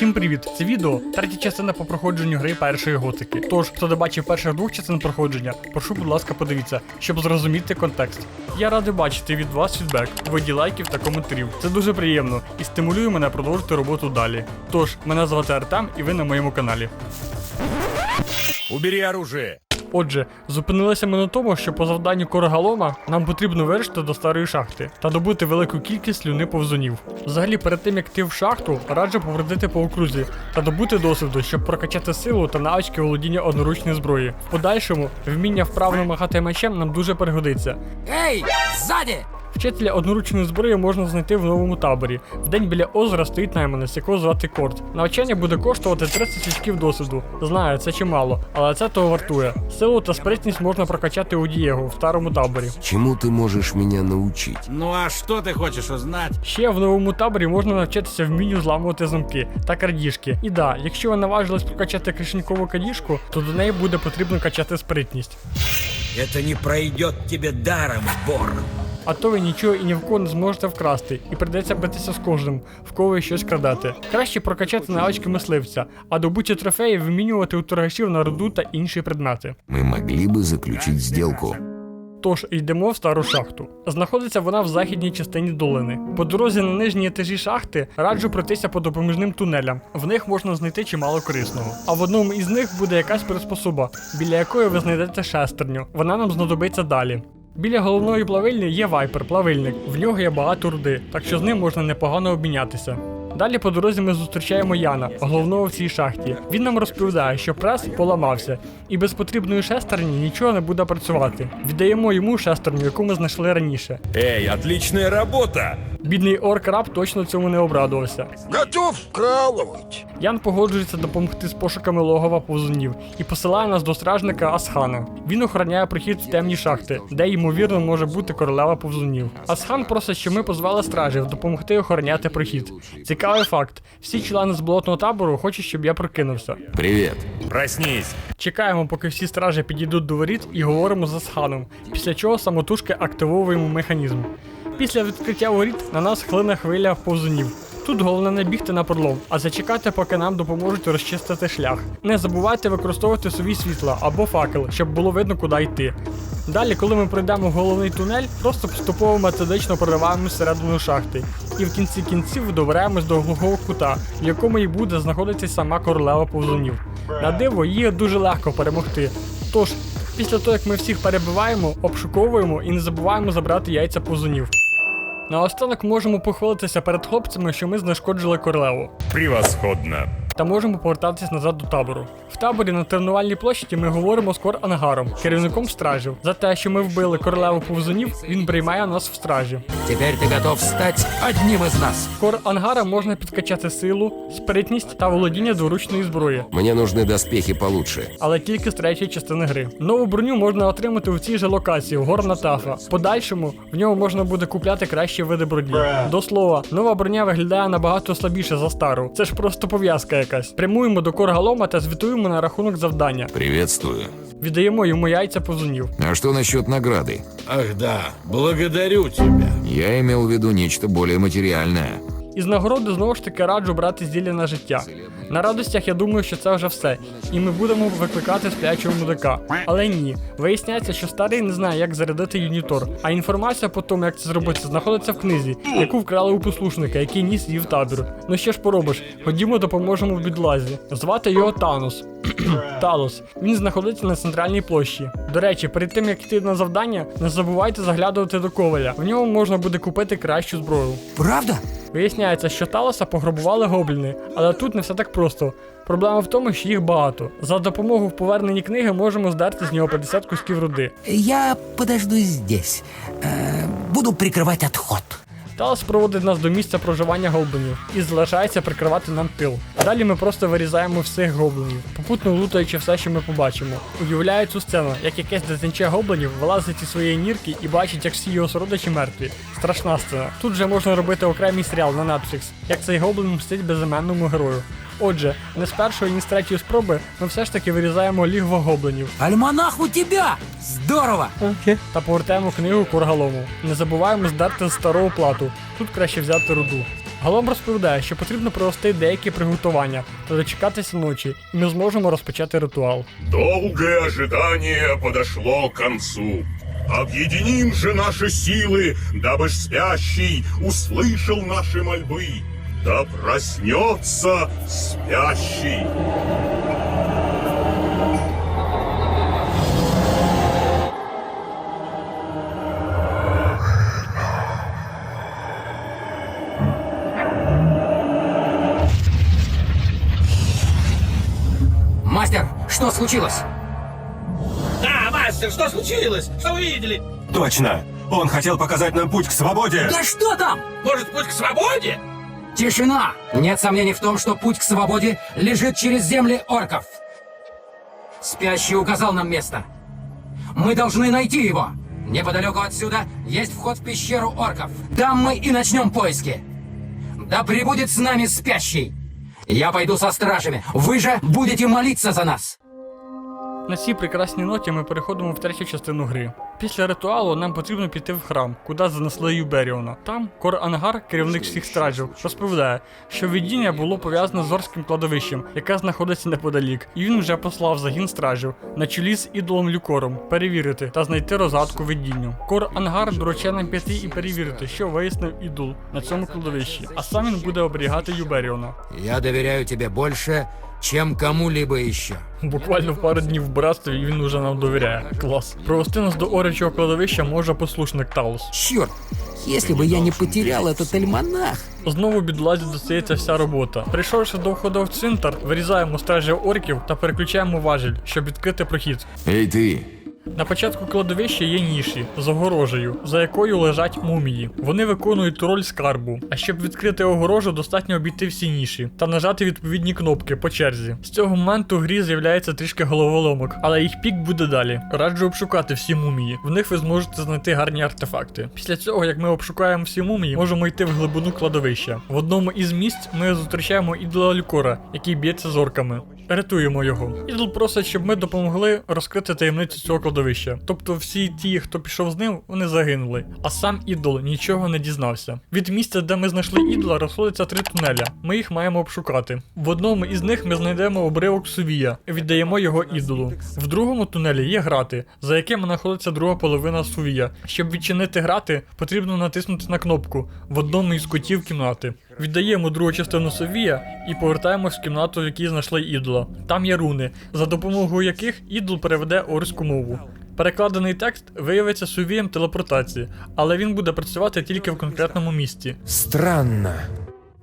Всім привіт! Це відео третя частина по проходженню гри першої готики. Тож, хто не бачив перших двох частин проходження, прошу, будь ласка, подивіться, щоб зрозуміти контекст. Я радий бачити від вас фідбек, виді лайків та коментарів. Це дуже приємно і стимулює мене продовжити роботу далі. Тож, мене звати Артем і ви на моєму каналі. Убери оружие. Отже, зупинилися ми на тому, що по завданню Корогалома нам потрібно вирішити до старої шахти та добути велику кількість слюни повзунів. Взагалі, перед тим як йти в шахту, раджу побродити по окрузі та добути досвіду, щоб прокачати силу та навички володіння одноручної зброї. В подальшому вміння вправно махати мечем нам дуже пригодиться. Эй, сзади! Вчителя одноручної зброї можна знайти в новому таборі. Вдень біля озера стоїть найманець, якого звати Корт. Навчання буде коштувати 30 очків досвіду. Знаю, це чимало, але це того вартує. Силу та спритність можна прокачати у Дієго в старому таборі. Чему ты можешь меня научить? Ну а что ты хочешь узнать? Ще в новому таборі можна навчитися вмінню зламувати замки та крадіжки. І да, якщо ви наважились прокачати кишенькову крадіжку, то до неї буде потрібно качати спритність. Это не пройдет тебе даром, вор. А то ви нічого і ні в кого не зможете вкрасти, і прийдеться битися з кожним, в кого ви щось крадете. Краще прокачати навички мисливця, а добуті трофеї вимінювати у торгашів на руду та інші предмети. Мы могли бы заключить сделку. Тож йдемо в стару шахту. Знаходиться вона в західній частині долини. По дорозі на нижній етажі шахти раджу пройтися по допоміжним тунелям. В них можна знайти чимало корисного. А в одному із них буде якась приспособа, біля якої ви знайдете шестерню. Вона нам знадобиться далі. Біля головної плавильні є вайпер, плавильник. В нього є багато руди, так що з ним можна непогано обмінятися. Далі по дорозі ми зустрічаємо Яна, головного в цій шахті. Він нам розповідає, що прес поламався, і без потрібної шестерні нічого не буде працювати. Віддаємо йому шестерню, яку ми знайшли раніше. Ей, отлічна работа! Бідний орк раб точно цьому не обрадувався. Готов вкалывать. Ян погоджується допомогти з пошуками логова повзунів і посилає нас до стражника Асхана. Він охороняє прохід в темні шахти, де ймовірно може бути королева повзунів. Асхан просить, щоб ми позвали стражів допомогти охороняти прохід. Цікавий факт: всі члени з болотного табору хочуть, щоб я прокинувся. Привет. Проснись. Чекаємо, поки всі стражі підійдуть до воріт і говоримо з Асханом, після чого самотужки активовуємо механізм. Після відкриття воріт на нас хлине хвиля повзунів. Тут головне не бігти на пролом, а зачекати, поки нам допоможуть розчистити шлях. Не забувайте використовувати сові світла або факел, щоб було видно, куди йти. Далі, коли ми пройдемо головний тунель, просто поступово методично прориваємось всередину шахти. І в кінці кінців доберемось до глухого кута, в якому і буде знаходитися сама королева повзунів. На диво, її дуже легко перемогти. Тож, після того як ми всіх перебиваємо, обшуковуємо і не забуваємо забрати яйця повзунів. Наостанок можемо похвалитися перед хлопцями, що ми знешкоджили королеву. Превосходно. Та можемо повертатись назад до табору. В таборі на тренувальній площі ми говоримо з Кор Ангаром, керівником стражів. За те, що ми вбили королеву повзунів, він приймає нас в стражі. Теперь ты готов стать одним из нас. Кор Ангара можна підкачати силу, спритність та володіння дворучної зброї. Мне нужны доспехи получше. але тільки з третьої частини гри. Нову броню можна отримати у цій же локації, в горна тафа. Подальшому в ньому можна буде купляти кращі види броні. До слова, нова броня виглядає набагато слабіше за стару. Це ж просто пов'язка якась. Прямуємо до Коргалома та звітуємо на рахунок завдання. Приветствую. Віддаємо йому яйця позунів. А что насчет награды? Ах да, благодарю тебя. Я имел в виду нечто более материальное. Із нагороди знову ж таки раджу брати зілля на життя. На радостях я думаю, що це вже все, і ми будемо викликати сплячого мудика. Але ні, виясняється, що старий не знає, як зарядити юнітор, а інформація по тому, як це зробити, знаходиться в книзі, яку вкрали у послушника, який ніс її в табір. Ну що ж поробиш, ходімо допоможемо в бідлазі. Звати його Танос. Талос. Він знаходиться на центральній площі. До речі, перед тим як йти на завдання, не забувайте заглядувати до коваля. В ньому можна буде купити кращу зброю. Правда? Виясняється, що Талоса пограбували гобліни, але тут не все так просто. Проблема в тому, що їх багато. За допомогою в поверненні книги можемо здерти з нього 50 кусків руди. Я подожду здесь. Э, буду прикривати отход. Талос проводить нас до місця проживання гоблинів і залишається прикривати нам тил. Далі ми просто вирізаємо всіх гоблинів, попутно лутаючи все, що ми побачимо. Уявляю цю сцену, як якесь дитинче гоблинів вилазить із своєї нірки і бачить, як всі його сородичі мертві. Страшна сцена. Тут же можна робити окремий серіал на Netflix, як цей гоблин мстить безіменному герою. Отже, не з першої, ні з третьої спроби ми все ж таки вирізаємо лігво гоблинів. Альманах у тебя! Здорово! та повертаємо книгу Кургалому. Не забуваємо здерти з старого плату. Тут краще взяти руду. Галом розповідає, що потрібно провести деякі приготування та дочекатися ночі, і ми зможемо розпочати ритуал. Долгое ожидание подошло к концу. Объединим же наши силы, дабы ж спящий услышал наши мольбы. Да проснется спящий. Мастер, что случилось? Да, мастер, что случилось? Что вы видели? Точно! Он хотел показать нам путь к свободе! Да что там? Может, путь к свободе? Тишина! Нет сомнений в том, что путь к свободе лежит через земли орков. Спящий указал нам место. Мы должны найти его. Неподалеку отсюда есть вход в пещеру орков. Там мы и начнем поиски. Да пребудет с нами спящий. Я пойду со стражами. Вы же будете молиться за нас. На цій прекрасній ноті ми переходимо в третю частину гри. Після ритуалу нам потрібно піти в храм, куди занесли Юберіона. Там Кор Ангар, керівник всіх стражів, розповідає, що видіння було пов'язане з Орським кладовищем, яке знаходиться неподалік, і він вже послав загін стражів на чолі з ідолом Люкором перевірити та знайти розгадку видінню. Кор Ангар доручає нам піти і перевірити, що вияснив ідол на цьому кладовищі, а сам він буде оберігати Юберіона. Я доверяю тебе больше, чем кому-либо еще. Буквально в пару днів в братстві і він уже нам довіряє. Клас. Провести нас до оречого кладовища може послушник Таус. Черт, если бы я не потерял этот альманах. Знову бідлазі достається вся робота. Прийшовши до входу в цвинтар, вирізаємо стражів орків та переключаємо важіль, щоб відкрити прохід. Эй ты, на початку кладовища є ніші з огорожею, за якою лежать мумії. Вони виконують роль скарбу. А щоб відкрити огорожу, достатньо обійти всі ніші та нажати відповідні кнопки по черзі. З цього моменту в грі з'являється трішки головоломок, але їх пік буде далі. Раджу обшукати всі мумії. В них ви зможете знайти гарні артефакти. Після цього, як ми обшукаємо всі мумії, можемо йти в глибину кладовища. В одному із місць ми зустрічаємо ідола Люкора, який б'ється з орками. Рятуємо його. Ідол просить, щоб ми допомогли розкрити таємницю цього кладовища. Тобто всі ті, хто пішов з ним, вони загинули. А сам ідол нічого не дізнався. Від місця, де ми знайшли ідола, розходиться три тунеля. Ми їх маємо обшукати. В одному із них ми знайдемо обривок сувія віддаємо його ідолу. В другому тунелі є грати, за якими знаходиться друга половина сувія. Щоб відчинити грати, потрібно натиснути на кнопку в одному із кутів кімнати. Віддаємо другу частину Совія і повертаємось в кімнату, в якій знайшли ідола. Там є руни, за допомогою яких ідол переведе орську мову. Перекладений текст виявиться сувієм телепортації, але він буде працювати тільки в конкретному місці. Странно.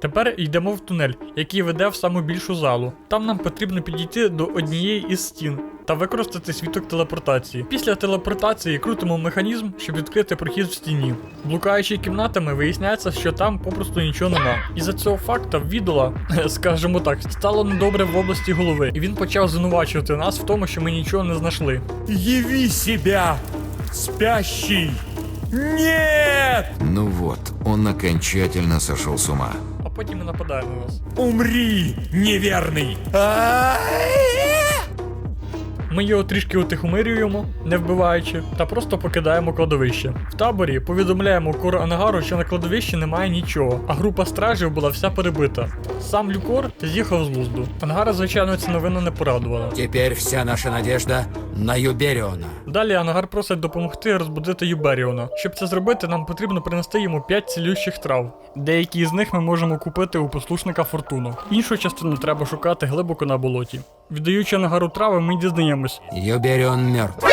Тепер йдемо в тунель, який веде в саму більшу залу. Там нам потрібно підійти до однієї із стін та використати світок телепортації. Після телепортації крутимо механізм, щоб відкрити прохід в стіні. Блукаючи кімнатами, виясняється, що там попросту нічого нема. І за цього факта в відола, скажімо так, стало недобре в області голови, і він почав звинувачувати нас в тому, що ми нічого не знайшли. Яви себя, спящий. Нет! ну вот, он окончательно сошел с ума. Потім і нападає на нас. Умри, неверный! Ми його трішки утихомирюємо, не вбиваючи, та просто покидаємо кладовище. В таборі повідомляємо Кор Ангару, що на кладовищі немає нічого, а група стражів була вся перебита. Сам Люкор з'їхав з лузду. Ангара, звичайно, ця новина не порадувала. Теперь вся наша надежда на Юбериона. Далі Ангар просить допомогти розбудити Юберіона. Щоб це зробити, нам потрібно принести йому 5 цілющих трав. Деякі з них ми можемо купити у послушника Фортуну. Іншу частину треба шукати глибоко на болоті. Віддаючи Ангару трави, ми дізнаємось, Юберион мертв.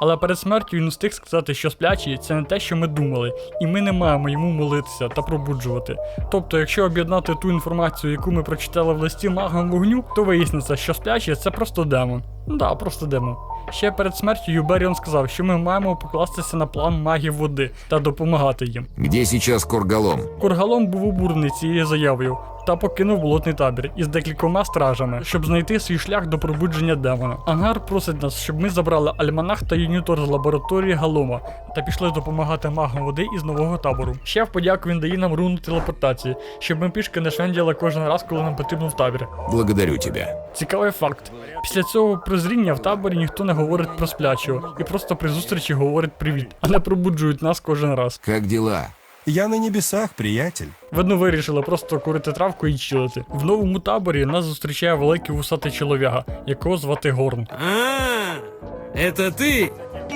Але перед смертю він встиг сказати, що сплячий це не те, що ми думали, і ми не маємо йому молитися та пробуджувати. Тобто, якщо об'єднати ту інформацію, яку ми прочитали в листі магам вогню, то виясниться, що сплячий це просто демон. Да, просто демон. Ще перед смертю Юберіон сказав, що ми маємо покластися на план магів води та допомагати їм. Где сейчас Коргалом? Кургалом був обурений цією заявою та покинув болотний табір із декількома стражами, щоб знайти свій шлях до пробудження демона. Ангар просить нас, щоб ми забрали альманах та юнітор з лабораторії Галома та пішли допомагати магам води із нового табору. Ще в подяку він дає нам руну телепортації, щоб ми пішки не швенділи кожен раз, коли нам потрібно в табір. Благодарю тебя. Цікавий факт. Після цього прозріння в таборі ніхто не говорить про сплячого і просто при зустрічі говорить привіт, а не пробуджують нас кожен раз. Как дела? Я на небесах, приятель. Видно, вирішили просто курити травку і чилити. В новому таборі нас зустрічає великий вусатий чолов'яга, якого звати Горн. А, это ты?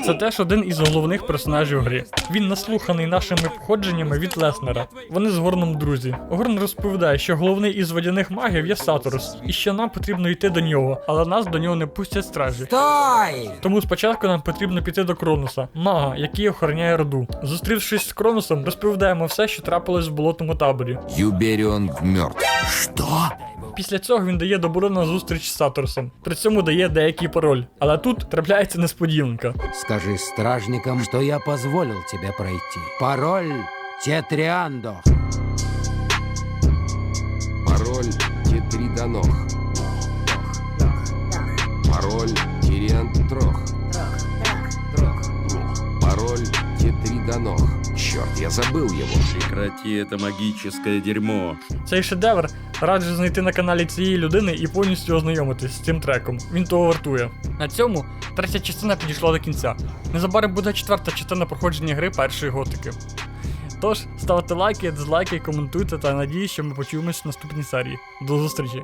Це теж один із головних персонажів гри. Він наслуханий нашими походженнями від Леснера. Вони з Горном друзі. Горн розповідає, що головний із водяних магів є Саторус, і що нам потрібно йти до нього, але нас до нього не пустять стражі. Стой! Тому спочатку нам потрібно піти до Кронуса, мага, який охороняє роду. Зустрівшись з Кронусом, розповідаємо все, що трапилось в болотному таборі. Юберион мертв. Після цього він дає добро на зустріч з Саторусом. При цьому дає деякий пароль. Але тут трапляється несподіванка. Скажи стражникам, что я позволил тебе пройти. Пароль Тетриандо. Пароль Тетридонох. Пароль Тириантрох. Пароль Тетридонох. Черт, я забыл его. Прекрати это магическое дерьмо. Цей шедевр раджу знайти на каналі цієї людини і повністю ознайомитись з цим треком. Він того вартує. На цьому третя частина підійшла до кінця. Незабаром буде четверта частина проходження гри першої готики. Тож, ставте лайки, дизлайки, коментуйте та надіюсь, що ми почуємось в наступній серії. До зустрічі!